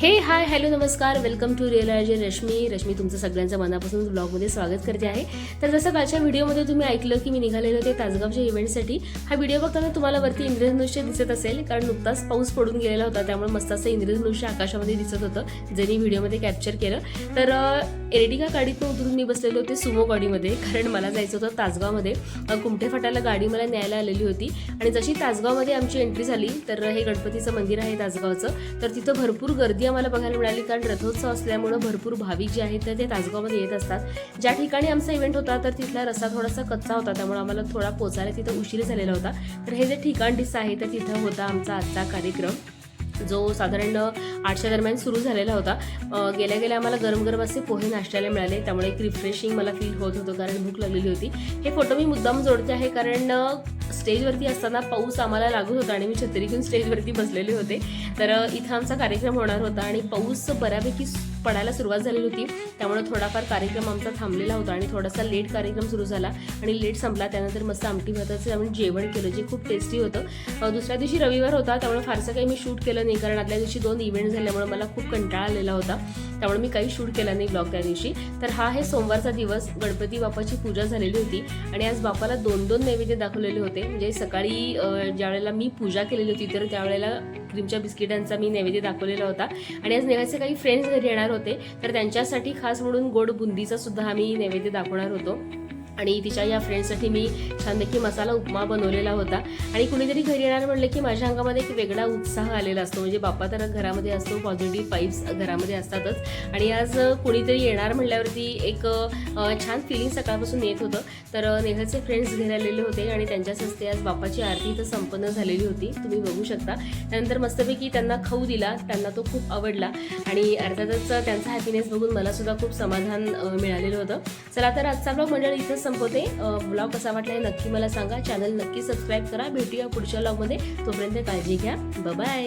हे hi hello नमस्कार. Welcome to real I रश्मी रश्मी तुमचं सगळ्यांचं मनापासून ब्लॉगमध्ये स्वागत करते आहे. तर जसं कालच्या व्हिडिओमध्ये तुम्ही ऐकलं की मी निघालेले होते तासगावच्या इव्हेंटसाठी हा व्हिडिओ बघताना तुम्हाला वरती इंद्रधनुष्य दिसत असेल. कारण नुकताच पाऊस पडून गेलेला होता त्यामुळे मस्त असं इंद्रधनुष्य आकाशामध्ये दिसत होतं ज्यांनी व्हिडिओमध्ये कॅप्चर केलं. तर एरटिका गाडीतून उतरून मी बसलेले होते सुमो गाडीमध्ये कारण मला जायचं होतं तासगावमध्ये. कुमठे फाटाला गाडी मला न्यायला आलेली होती. आणि जशी तासगावमध्ये आमची एंट्री झाली तर हे गणपतीचं मंदिर आहे तासगावचं. तर तिथं भरपूर गर्दी आम्हाला बघायला मिळाली कारण रथोत्सव असल्यामुळं भरपूर भाविक जे आहेत तर ते तासगावमध्ये येत असतात. ज्या ठिकाणी आमचा इव्हेंट होता तर तिथला रस्ता थोडासा कच्चा होता त्यामुळे आम्हाला थोडा पोचायला तिथं उशीर झालेला होता. तर हे जे ठिकाण दिसतं आहे तर तिथं होता आमचा आजचा कार्यक्रम जो साधारण आठच्या दरम्यान सुरू झालेला होता. गेल्या गेल्या आम्हाला गरम गरम असे पोहे नाश्त्याला मिळाले त्यामुळे एक रिफ्रेशिंग मला फील होत होतं कारण भूक लागलेली होती. हे फोटो मी मुद्दाम जोडते आहे कारण स्टेजवरती असताना पाऊस आम्हाला लागत होता आणि मी छत्री घेऊन स्टेजवरती बसलेले होते. तर इथं आमचा कार्यक्रम होणार होता आणि पाऊस बऱ्यापैकी पडायला सुरुवात झालेली होती. त्यामुळे थोडाफार कार्यक्रम आमचा थांबलेला होता आणि थोडासा लेट कार्यक्रम सुरू झाला आणि लेट संपला. त्यानंतर मस्त आमटी भाताचं आम्ही जेवण केलं जे खूप टेस्टी होतं. दुसऱ्या दिवशी रविवार होता त्यामुळे फारसं काही मी शूट केलं नाही. कारण आदल्या दिवशी दोन इव्हेंट झाल्यामुळे मला खूप कंटाळा आलेला होता. त्यामुळे मी काही शूट केला नाही ब्लॉग त्या दिवशी. तर हा आहे सोमवारचा दिवस. गणपती बाप्पाची पूजा झालेली होती आणि आज बापाला दोन दोन नैवेद्य दाखवलेले होते. म्हणजे सकाळी ज्यावेळेला मी पूजा केलेली होती तर त्यावेळेला क्रीमच्या बिस्किटांचा मी नैवेद्य दाखवलेला होता. आणि आज नेहाचे काही फ्रेंड्स घरी येणार होते. तर त्यांच्यासाठी खास म्हणून गोड बुंदीचा सुद्धा आम्ही नैवेद्य दाखवणार होतो. आणि तिच्या या फ्रेंड्ससाठी मी छानपैकी मसाला उपमा बनवलेला होता. आणि कुणीतरी घरी येणार म्हणलं की माझ्या अंगामध्ये एक वेगळा उत्साह आलेला असतो. म्हणजे बाप्पा तर घरामध्ये असतो पॉझिटिव्ह पाईप्स घरामध्ये असतातच. आणि आज कुणीतरी येणार म्हणल्यावरती एक छान फिलिंग सकाळपासून येत होतं. तर अ, नेहलचे फ्रेंड्स घरी आलेले होते आणि त्यांच्याच हस्ते आज बाप्पाची आरती तर संपन्न झालेली होती. तुम्ही बघू शकता. त्यानंतर मस्तपैकी त्यांना खाऊ दिला. त्यांना तो खूप आवडला. आणि अर्थातच त्यांचा हॅपीनेस बघून मलासुद्धा खूप समाधान मिळालेलं होतं. चला तर आजचा ब्लॉग मंडळ इथं संपवते. ब्लॉग कसा वाटला हे नक्की मला सांगा. चॅनल नक्की सबस्क्राईब करा. भेटूया पुढच्या ब्लॉगमध्ये तोपर्यंत काळजी घ्या. बाय